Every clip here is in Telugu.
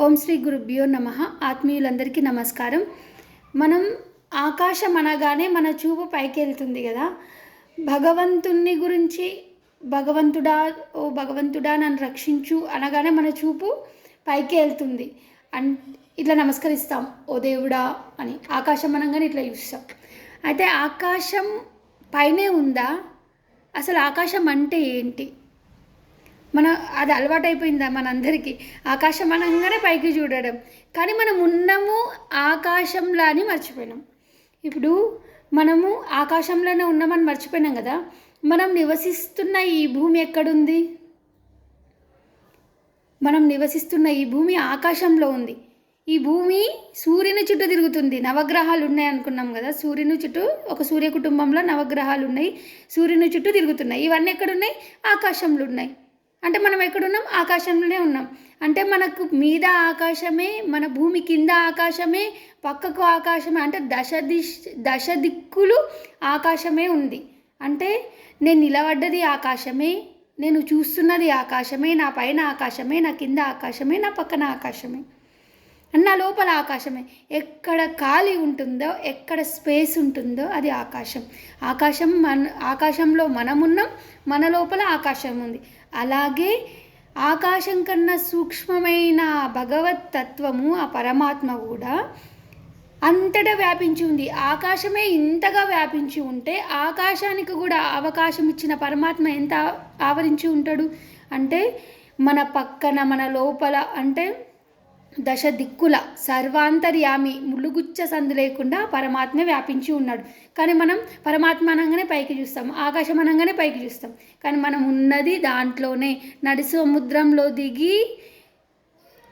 ఓం శ్రీ గురుభ్యో నమ. ఆత్మీయులందరికీ నమస్కారం. మనం ఆకాశం అనగానే మన చూపు పైకి వెళ్తుంది కదా. భగవంతుణ్ణి గురించి భగవంతుడా ఓ భగవంతుడా నన్ను రక్షించు అనగానే మన చూపు పైకి వెళ్తుంది అన్ ఇట్లా నమస్కరిస్తాం. ఓ దేవుడా అని. ఆకాశం అనగానే ఇట్లా చూస్తాం. అయితే ఆకాశం పైనే ఉందా? అసలు ఆకాశం అంటే ఏంటి? మన అది అలవాటైపోయిందా మనందరికీ? ఆకాశం అనగానే పైకి చూడడం. కానీ మనం ఉన్నాము ఆకాశంలా అని మర్చిపోయినాం. ఇప్పుడు మనము ఆకాశంలోనే ఉన్నామని మర్చిపోయినాం కదా మనం నివసిస్తున్న ఈ భూమి ఎక్కడుంది? మనం నివసిస్తున్న ఈ భూమి ఆకాశంలో ఉంది. ఈ భూమి సూర్యుని చుట్టూ తిరుగుతుంది. నవగ్రహాలు ఉన్నాయి అనుకున్నాం కదా సూర్యుని చుట్టూ ఒక సూర్య కుటుంబంలో నవగ్రహాలు ఉన్నాయి సూర్యుని చుట్టూ తిరుగుతున్నాయి. ఇవన్నీ ఎక్కడున్నాయి? ఆకాశంలో ఉన్నాయి. అంటే మనం ఎక్కడున్నాం? ఆకాశంలోనే ఉన్నాం. అంటే మనకు మీద ఆకాశమే మన భూమి కింద ఆకాశమే పక్కకు ఆకాశమే అంటే దశ దిశ దశ దిక్కులు ఆకాశమే ఉంది. అంటే నేను నిలబడ్డది ఆకాశమే నేను చూస్తున్నది ఆకాశమే నా పైన ఆకాశమే నా కింద ఆకాశమే నా పక్కన ఆకాశమే. అన్న లోపల ఆకాశమే. ఎక్కడ ఖాళీ ఉంటుందో ఎక్కడ స్పేస్ ఉంటుందో అది ఆకాశం. ఆకాశం మన ఆకాశంలో మనమున్నాం మన లోపల ఆకాశం ఉంది. అలాగే ఆకాశం కన్నా సూక్ష్మమైన భగవత్ తత్వము ఆ పరమాత్మ కూడా అంతటా వ్యాపించి ఉంది. ఆకాశమే ఇంతగా వ్యాపించి ఉంటే ఆకాశానికి కూడా అవకాశం ఇచ్చిన పరమాత్మ ఎంత ఆవరించి ఉంటాడు? అంటే మన పక్కన మన లోపల అంటే దశ దిక్కుల సర్వాంతర్యామి ముళ్ళుగుచ్చ సందు లేకుండా పరమాత్మ వ్యాపించి ఉన్నాడు. కానీ మనం పరమాత్మ అనగానే పైకి చూస్తాం ఆకాశం అనగానే పైకి చూస్తాం. కానీ మనం ఉన్నది దాంట్లోనే నడి సముద్రంలో దిగి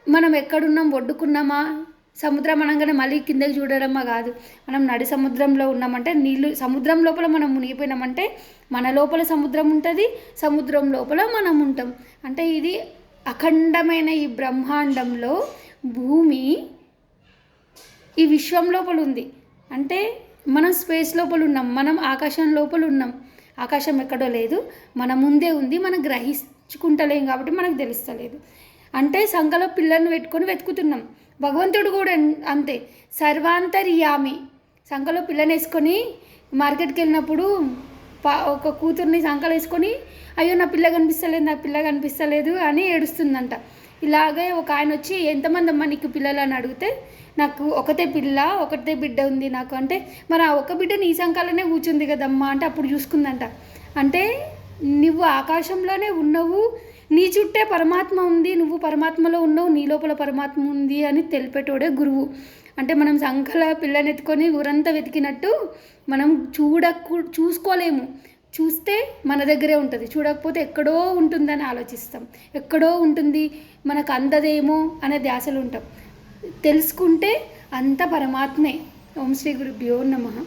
మనం ఎక్కడున్నాం ఒడ్డుకున్నామా? సముద్రం అనగానే మళ్ళీ కిందకి చూడడమా కాదు. మనం నడి సముద్రంలో ఉన్నామంటే నీళ్ళు సముద్రం లోపల మనం మునిగిపోయినామంటే మన లోపల సముద్రం ఉంటుంది సముద్రం లోపల మనం ఉంటాం. అంటే ఇది అఖండమైన ఈ బ్రహ్మాండంలో భూమి ఈ విశ్వం లోపల ఉంది. అంటే మనం స్పేస్ లోపల ఉన్నాం మనం ఆకాశం లోపల ఉన్నాం. ఆకాశం ఎక్కడో లేదు మన ముందే ఉంది మనం గ్రహించుకుంటలేం కాబట్టి మనకు తెలుస్తలేదు. అంటే సంఖలో పిల్లల్ని పెట్టుకొని వెతుకుతున్నాం. భగవంతుడు కూడా అంతే. సర్వాంతర్యామి. సంఖలో పిల్లని వేసుకొని మార్కెట్కి వెళ్ళినప్పుడు పా ఒక కూతుర్ని సంఖలు వేసుకొని అయ్యో నా పిల్ల కనిపిస్తలేదు నా పిల్ల కనిపిస్తలేదు అని ఏడుస్తుందంట. ఇలాగే ఒక ఆయన వచ్చి ఎంతమంది అమ్మ నీకు పిల్లలు అని అడిగితే నాకు ఒకటే పిల్ల ఒకటే బిడ్డ ఉంది నాకు. అంటే మరి ఆ ఒక బిడ్డ నీ సంకాలనే కూర్చుంది కదమ్మా. అంటే అప్పుడు చూసుకుందంట. అంటే నువ్వు ఆకాశంలోనే ఉన్నావు నీ చుట్టే పరమాత్మ ఉంది నువ్వు పరమాత్మలో ఉన్నావు నీ లోపల పరమాత్మ ఉంది అని తెలిపేటోడే గురువు. అంటే మనం సంఖల పిల్లనెత్తుకొని ఊరంతా వెతికినట్టు మనం చూడకు చూసుకోలేము. చూస్తే మన దగ్గరే ఉంటుంది. చూడకపోతే ఎక్కడో ఉంటుందని ఆలోచిస్తాం. ఎక్కడో ఉంటుంది మనకు అందదేమో అనే ధ్యాసలు ఉంటాం. తెలుసుకుంటే అంత పరమాత్మే. ఓం శ్రీ గురుభ్యో నమ.